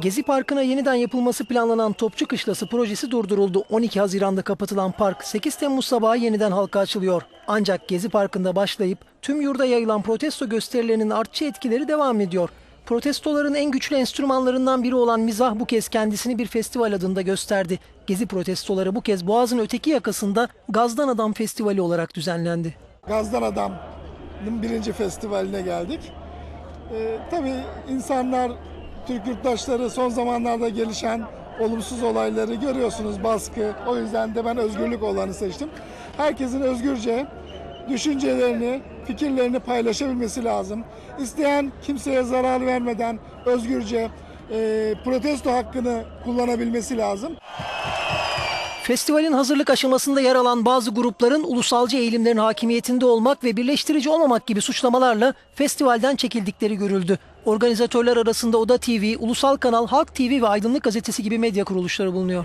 Gezi Parkı'na yeniden yapılması planlanan Topçu Kışlası projesi durduruldu. 12 Haziran'da kapatılan park 8 Temmuz sabahı yeniden halka açılıyor. Ancak Gezi Parkı'nda başlayıp tüm yurda yayılan protesto gösterilerinin artçı etkileri devam ediyor. Protestoların en güçlü enstrümanlarından biri olan mizah bu kez kendisini bir festival adında gösterdi. Gezi protestoları bu kez Boğaz'ın öteki yakasında Gazdan Adam Festivali olarak düzenlendi. Gazdan Adam'ın birinci festivaline geldik. Ee, tabii insanlar, Türk yurttaşları son zamanlarda gelişen olumsuz olayları görüyorsunuz, baskı. O yüzden de ben özgürlük olanı seçtim. Herkesin özgürce düşüncelerini, fikirlerini paylaşabilmesi lazım. İsteyen kimseye zarar vermeden özgürce e, protesto hakkını kullanabilmesi lazım. Festivalin hazırlık aşamasında yer alan bazı grupların ulusalcı eğilimlerin hakimiyetinde olmak ve birleştirici olmamak gibi suçlamalarla festivalden çekildikleri görüldü. Organizatörler arasında Oda TV, Ulusal Kanal, Halk TV ve Aydınlık Gazetesi gibi medya kuruluşları bulunuyor.